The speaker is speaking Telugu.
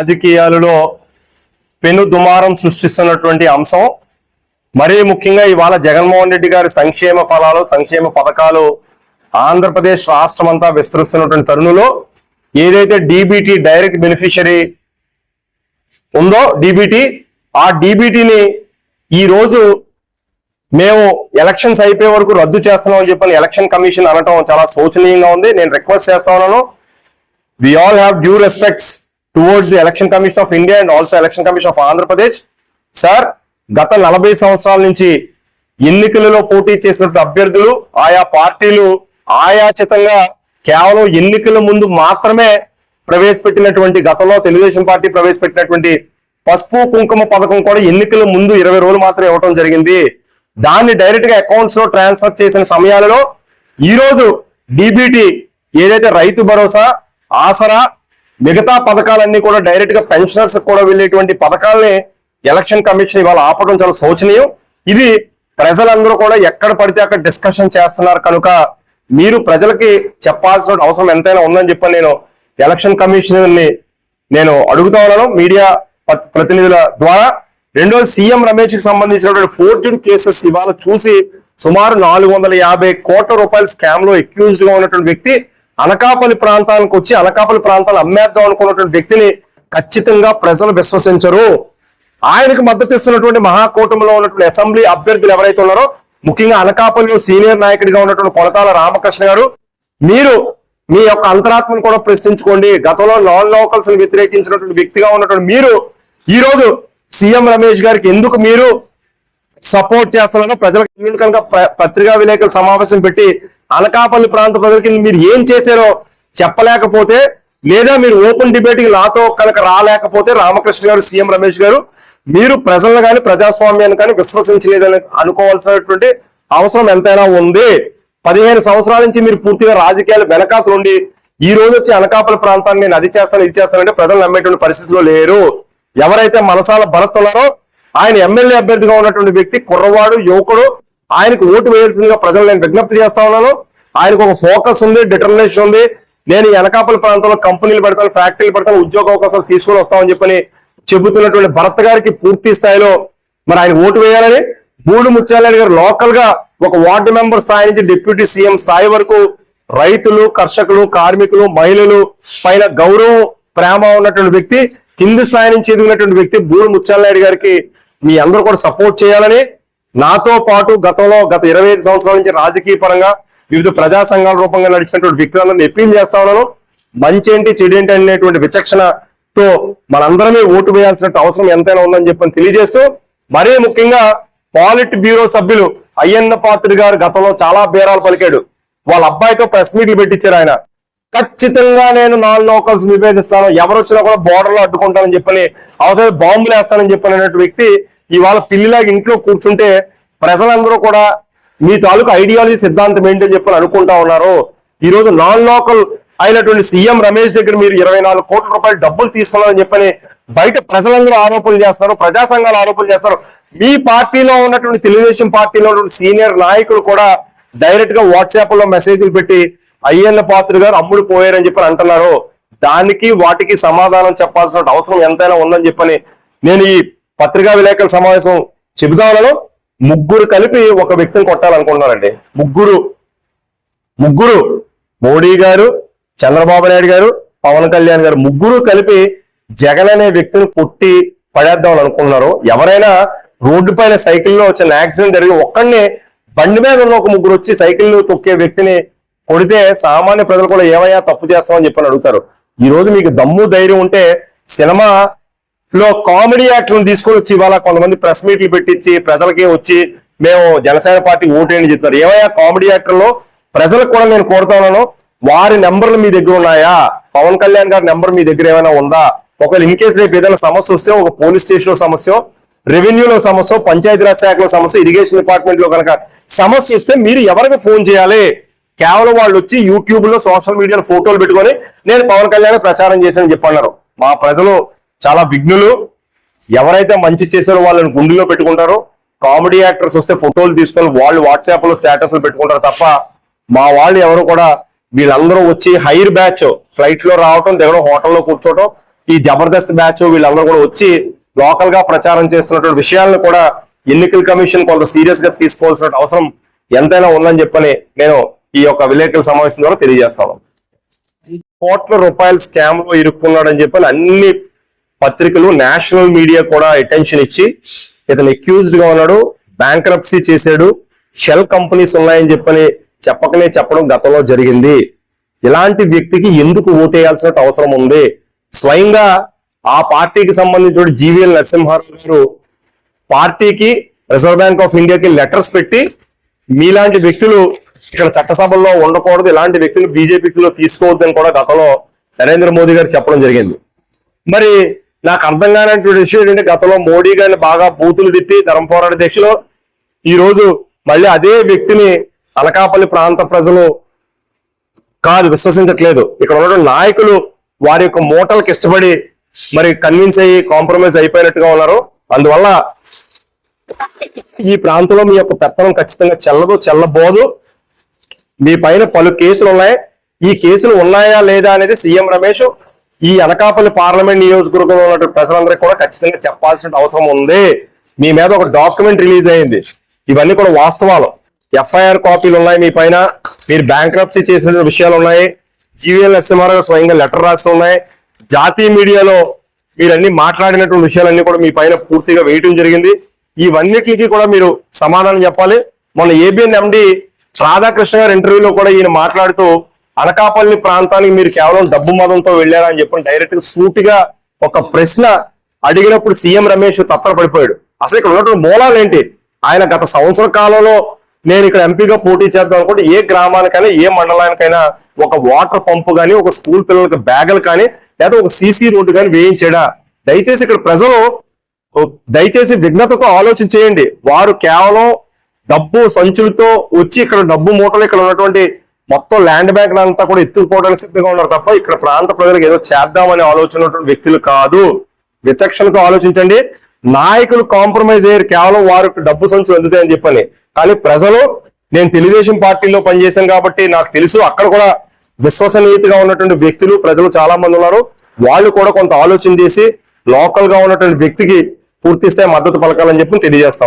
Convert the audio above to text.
రాజకీయాలలో పెను దుమారం సృష్టిస్తున్నటువంటి అంశం. మరీ ముఖ్యంగా ఇవాళ జగన్మోహన్ రెడ్డి గారి సంక్షేమ ఫలాలు సంక్షేమ పథకాలు ఆంధ్రప్రదేశ్ రాష్ట్రం అంతా విస్తరిస్తున్నటువంటి తరుణంలో ఏదైతే డీబీటీ డైరెక్ట్ బెనిఫిషరీ ఉందో డీబీటీ ఆ డీబీటీని ఈ రోజు మేము ఎలక్షన్స్ అయిపోయే వరకు రద్దు చేస్తున్నాం అని చెప్పని ఎలక్షన్ కమిషన్ అనటం చాలా శోచనీయంగా ఉంది. నేను రిక్వెస్ట్ చేస్తా ఉన్నాను. We all have due respects towards the election commission of India and also election commission of Andhra Pradesh sir గత నలభై సంవత్సరాల నుంచి ఎన్నికలలో పోటీ చేసినటువంటి అభ్యర్థులు ఆయా పార్టీలు ఆయాచితంగా కేవలం ఎన్నికల ముందు మాత్రమే ప్రవేశపెట్టినటువంటి గతంలో తెలుగుదేశం పార్టీ ప్రవేశపెట్టినటువంటి పసుపు కుంకుమ పథకం కూడా ఎన్నికల ముందు ఇరవై రోజులు మాత్రం ఇవ్వడం జరిగింది. దాన్ని డైరెక్ట్గా అకౌంట్స్లో ట్రాన్స్ఫర్ చేసిన సమయాలలో ఈ రోజు డిబిటి ఏదైతే రైతు భరోసా ఆసరా మిగతా పథకాలన్నీ కూడా డైరెక్ట్గా పెన్షనర్స్ కూడా వెళ్ళేటువంటి పథకాలని ఎలక్షన్ కమిషన్ ఇవాళ ఆపడం చాలా శోచనీయం. ఇది ప్రజలందరూ కూడా ఎక్కడ పడితే అక్కడ డిస్కషన్ చేస్తున్నారు కనుక మీరు ప్రజలకి చెప్పాల్సిన అవసరం ఎంతైనా ఉందని చెప్పని నేను ఎలక్షన్ కమిషనర్ని నేను అడుగుతా ఉన్నాను మీడియా ప- ప్రతినిధుల ద్వారా. రెండోది సీఎం రమేష్కి సంబంధించినటువంటి ఫోర్జన్ కేసెస్ ఇవాళ చూసి సుమారు నాలుగు వందల యాభై కోట్ల రూపాయల స్కామ్లో అక్యూజ్డ్గా ఉన్నటువంటి వ్యక్తి అనకాపల్లి ప్రాంతానికి వచ్చి అనకాపల్లి ప్రాంతాలు అమ్మేద్దాం అనుకున్నటువంటి వ్యక్తిని ఖచ్చితంగా ప్రజలు విశ్వసించరు. ఆయనకు మద్దతు ఇస్తున్నటువంటి మహాకూటమిలో ఉన్నటువంటి అసెంబ్లీ అభ్యర్థులు ఎవరైతే ఉన్నారో ముఖ్యంగా అనకాపల్లిలో సీనియర్ నాయకుడిగా ఉన్నటువంటి కొలతాల రామకృష్ణ గారు మీరు మీ యొక్క అంతరాత్మను కూడా ప్రశ్నించుకోండి. గతంలో నాన్ లోకల్స్ని వ్యతిరేకించినటువంటి వ్యక్తిగా ఉన్నటువంటి మీరు ఈ రోజు సీఎం రమేష్ గారికి ఎందుకు మీరు సపోర్ట్ చేస్తున్నారో ప్రజలకు కనుక పత్రికా విలేకరుల సమావేశం పెట్టి అనకాపల్లి ప్రాంత ప్రజలకి మీరు ఏం చేశారో చెప్పలేకపోతే లేదా మీరు ఓపెన్ డిబేట్ నాతో కనుక రాలేకపోతే రామకృష్ణ గారు సీఎం రమేష్ గారు మీరు ప్రజలను కానీ ప్రజాస్వామ్యాన్ని కానీ విశ్వసించలేదని అనుకోవాల్సినటువంటి అవసరం ఎంతైనా ఉంది. పదిహేను సంవత్సరాల నుంచి మీరు పూర్తిగా రాజకీయాలు వెనకాతలు ఉండి ఈ రోజు వచ్చి అనకాపల్లి ప్రాంతాన్ని నేను అది చేస్తాను ఇది చేస్తానంటే ప్రజలు నమ్మేటువంటి పరిస్థితిలో లేరు. ఎవరైతే మనసాల భరత్ ఉన్నారో ఆయన ఎమ్మెల్యే అభ్యర్థిగా ఉన్నటువంటి వ్యక్తి కుర్రవాడు యువకుడు ఆయనకు ఓటు వేయాల్సిందిగా ప్రజలు నేను విజ్ఞప్తి చేస్తా ఉన్నాను. ఆయనకు ఒక ఫోకస్ ఉంది డిటర్మినేషన్ ఉంది. నేను ఈ ప్రాంతంలో కంపెనీలు పెడతాను ఫ్యాక్టరీలు పెడతాను ఉద్యోగ అవకాశాలు తీసుకొని వస్తామని చెప్పని చెబుతున్నటువంటి భరత్ గారికి పూర్తి స్థాయిలో మరి ఆయన ఓటు వేయాలని బూడు ముత్యాలరెడ్డి గారు లోకల్గా ఒక వార్డు మెంబర్ స్థాయి నుంచి డిప్యూటీ సీఎం స్థాయి వరకు రైతులు కర్షకులు కార్మికులు మహిళలు పైన గౌరవం ప్రేమ ఉన్నటువంటి వ్యక్తి కింది స్థాయి నుంచి ఎదిగినటువంటి వ్యక్తి బూడు ముత్యాలనాయుడు గారికి మీ అందరూ కూడా సపోర్ట్ చేయాలని నాతో పాటు గతంలో గత ఇరవై ఐదు సంవత్సరాల నుంచి రాజకీయ పరంగా వివిధ ప్రజా సంఘాల రూపంగా నడిచినటువంటి వ్యక్తులందరినీ అప్పీల్ చేస్తా ఉన్నాను. మంచేంటి చెడేంటి అనేటువంటి విచక్షణతో మనందరమే ఓటు వేయాల్సిన అవసరం ఎంతైనా ఉందని చెప్పని తెలియజేస్తూ మరీ ముఖ్యంగా పాలిట్ బ్యూరో సభ్యులు అయ్యన్న పాత్రి గారు గతంలో చాలా బేరాలు పలికాడు. వాళ్ళ అబ్బాయితో ప్రెస్ మీట్లు పెట్టించారు ఆయన. ఖచ్చితంగా నేను నాన్ లోకల్స్ విభేదిస్తాను ఎవరు వచ్చినా కూడా బోర్డర్లో అడ్డుకుంటానని చెప్పని అవసరం బాంబులు వేస్తానని చెప్పని వ్యక్తి ఇవాళ పిల్లిలాగా ఇంట్లో కూర్చుంటే ప్రజలందరూ కూడా మీ తాలూకు ఐడియాలజీ సిద్ధాంతం ఏంటని చెప్పని అనుకుంటా ఉన్నారు. ఈ రోజు నాన్ లోకల్ అయినటువంటి సీఎం రమేష్ దగ్గర మీరు ఇరవై నాలుగు కోట్ల రూపాయలు డబ్బులు తీసుకున్నారని చెప్పని బయట ప్రజలందరూ ఆరోపణలు చేస్తారు ప్రజా సంఘాలు ఆరోపణలు చేస్తారు మీ పార్టీలో ఉన్నటువంటి తెలుగుదేశం పార్టీలో ఉన్నటువంటి సీనియర్ నాయకులు కూడా డైరెక్ట్గా వాట్సాప్లో మెసేజ్లు పెట్టి అయ్యన్న పాత్ర గారు అమ్ముడు పోయారని చెప్పని అంటున్నారు. దానికి వాటికి సమాధానం చెప్పాల్సిన అవసరం ఎంతైనా ఉందని చెప్పని నేను ఈ పత్రికా విలేకరుల సమావేశం చెబుతాను ముగ్గురు కలిపి ఒక వ్యక్తిని కొట్టాలనుకుంటున్నారండి. ముగ్గురు ముగ్గురు మోడీ గారు చంద్రబాబు నాయుడు గారు పవన్ కళ్యాణ్ గారు ముగ్గురు కలిపి జగన్ అనే వ్యక్తిని కొట్టి పడేద్దాం అని అనుకుంటున్నారు. ఎవరైనా రోడ్డు పైన సైకిల్లో వచ్చిన యాక్సిడెంట్ జరిగి ఒక్కడిని బండి మీద ఉన్న ఒక ముగ్గురు వచ్చి సైకిల్ తొక్కే వ్యక్తిని కొడితే సామాన్య ప్రజలు కూడా ఏమయ్యా తప్పు చేస్తామని చెప్పని అడుగుతారు. ఈ రోజు మీకు దమ్ము ధైర్యం ఉంటే సినిమా లో కామెడీ యాక్టర్లు తీసుకొని వచ్చి ఇవాళ కొంతమంది ప్రెస్ మీట్లు పెట్టించి ప్రజలకి వచ్చి మేము జనసేన పార్టీ ఓటేయని చెప్తున్నారు. ఏమయ్యా కామెడీ యాక్టర్లో ప్రజలకు కూడా నేను కోరుతా ఉన్నాను. వారి నెంబర్లు మీ దగ్గర ఉన్నాయా? పవన్ కళ్యాణ్ గారి నెంబర్ మీ దగ్గర ఏమైనా ఉందా? ఒకవేళ ఇన్ కేసు రేపు ఏదైనా సమస్య వస్తే ఒక పోలీస్ స్టేషన్లో సమస్య రెవెన్యూలో సమస్య పంచాయతీరాజ్ శాఖలో సమస్య ఇరిగేషన్ డిపార్ట్మెంట్లో కనుక సమస్య వస్తే మీరు ఎవరికి ఫోన్ చేయాలి? కేవలం వాళ్ళు వచ్చి యూట్యూబ్లో సోషల్ మీడియాలో ఫోటోలు పెట్టుకొని నేను పవన్ కళ్యాణ్ ప్రచారం చేశానని చెప్పన్నారు. మా ప్రజలు చాలా విఘ్నులు. ఎవరైతే మంచి చేశారో వాళ్ళని గుండెలో పెట్టుకుంటారో కామెడీ యాక్టర్స్ వస్తే ఫోటోలు తీసుకొని వాళ్ళు వాట్సాప్లో స్టేటస్లు పెట్టుకుంటారు తప్ప మా వాళ్ళు ఎవరు కూడా వీళ్ళందరూ వచ్చి హైర్ బ్యాచ్ ఫ్లైట్లో రావటం దిగడం హోటల్లో కూర్చోవటం ఈ జబర్దస్త్ బ్యాచ్ వీళ్ళందరూ కూడా వచ్చి లోకల్గా ప్రచారం చేస్తున్నటువంటి విషయాలను కూడా ఎన్నికల కమిషన్ కొంత సీరియస్గా తీసుకోవాల్సిన అవసరం ఎంతైనా ఉందని చెప్పని నేను ఈ యొక్క విలేకరుల సమావేశం ద్వారా తెలియజేస్తాను కోట్ల రూపాయల స్కామ్లో ఇరుక్కున్నాడని చెప్పని అన్ని పత్రికలు నేషనల్ మీడియా కూడా అటెన్షన్ ఇచ్చి ఇతను అక్యూజ్డ్గా ఉన్నాడు బ్యాంక్రప్సీ చేశాడు షెల్ కంపెనీస్ ఉన్నాయని చెప్పని చెప్పకనే చెప్పడం గతంలో జరిగింది. ఇలాంటి వ్యక్తికి ఎందుకు ఓటేయాల్సిన అవసరం ఉంది? స్వయంగా ఆ పార్టీకి సంబంధించిన జీవీఎల్ నరసింహారావు గారు పార్టీకి రిజర్వ్ బ్యాంక్ ఆఫ్ ఇండియాకి లెటర్స్ పెట్టి మీలాంటి వ్యక్తులు ఇక్కడ చట్టసభల్లో ఉండకూడదు ఇలాంటి వ్యక్తులు బీజేపీలో తీసుకోవద్దని కూడా గతంలో నరేంద్ర మోదీ గారు చెప్పడం జరిగింది. మరి నాకు అర్థం కానటువంటి విషయం ఏంటంటే గతంలో మోడీ గారిని బాగా బూతులు తిట్టి ధర్మ పోరాట దీక్షలో ఈ రోజు మళ్ళీ అదే వ్యక్తిని అనకాపల్లి ప్రాంత ప్రజలు కాదు విశ్వసించట్లేదు. ఇక్కడ ఉన్నటువంటి నాయకులు వారి యొక్క మూటలకు ఇష్టపడి మరి కన్విన్స్ అయ్యి కాంప్రమైజ్ అయిపోయినట్టుగా ఉన్నారు. అందువల్ల ఈ ప్రాంతంలో మీ యొక్క పెత్తనం ఖచ్చితంగా చెల్లదు చెల్లబోదు. మీ పైన పలు కేసులు ఉన్నాయి. ఈ కేసులు ఉన్నాయా లేదా అనేది సీఎం రమేష్ ఈ అనకాపల్లి పార్లమెంట్ నియోజకవర్గంలో ఉన్నటువంటి ప్రజలందరికీ కూడా ఖచ్చితంగా చెప్పాల్సిన అవసరం ఉంది. మీ మీద ఒక డాక్యుమెంట్ రిలీజ్ అయింది. ఇవన్నీ కూడా వాస్తవాలు. ఎఫ్ఐఆర్ కాపీలు ఉన్నాయి మీ పైన. మీరు బ్యాంక్రప్సీ చేసిన విషయాలు ఉన్నాయి. జీవీఎల్ నరసింహారావు స్వయంగా లెటర్ రాసి ఉన్నాయి. జాతీయ మీడియాలో మీరు మాట్లాడినటువంటి విషయాలన్నీ కూడా మీ పైన పూర్తిగా వేయటం జరిగింది. ఇవన్నిటికీ కూడా మీరు సమాధానం చెప్పాలి. మొన్న ఏబిఎన్ ఎండి రాధాకృష్ణ గారి ఇంటర్వ్యూలో కూడా ఈయన మాట్లాడుతూ అనకాపల్లి ప్రాంతానికి మీరు కేవలం డబ్బు మదంతో వెళ్ళారా చెప్పి డైరెక్ట్గా సూటిగా ఒక ప్రశ్న అడిగినప్పుడు సీఎం రమేష్ తత్తరపడిపోయాడు అసలు ఇక్కడ ఉన్నటువంటి మూలాలు ఏంటి? ఆయన గత సంవత్సర కాలంలో నేను ఇక్కడ ఎంపీగా పోటీ చేద్దాం అనుకుంటే ఏ గ్రామానికైనా ఏ మండలానికైనా ఒక వాటర్ పంపు కానీ ఒక స్కూల్ పిల్లలకి బ్యాగులు కానీ లేదా ఒక సీసీ రోడ్డు కానీ వేయించాడా? దయచేసి ఇక్కడ ప్రజలు దయచేసి విఘ్నతతో ఆలోచన చేయండి. వారు కేవలం డబ్బు సంచులతో వచ్చి ఇక్కడ డబ్బు మూటలు ఇక్కడ ఉన్నటువంటి మొత్తం ల్యాండ్ బ్యాంక్ అంతా కూడా ఎత్తుకుపోవడానికి సిద్ధంగా ఉన్నారు తప్ప ఇక్కడ ప్రాంత ప్రజలకు ఏదో చేద్దామనే ఆలోచన వ్యక్తులు కాదు. విచక్షణతో ఆలోచించండి. నాయకులు కాంప్రమైజ్ అయ్యారు. కేవలం వారికి డబ్బు సంచులు అందుతాయని చెప్పని. కానీ ప్రజలు నేను తెలుగుదేశం పార్టీలో పనిచేశాను కాబట్టి నాకు తెలుసు అక్కడ కూడా విశ్వసనీయతగా ఉన్నటువంటి వ్యక్తులు ప్రజలు చాలా మంది ఉన్నారు. వాళ్ళు కూడా కొంత ఆలోచన చేసి లోకల్గా ఉన్నటువంటి వ్యక్తికి పూర్తి స్థాయి మద్దతు పలకాలని చెప్పి తెలియజేస్తా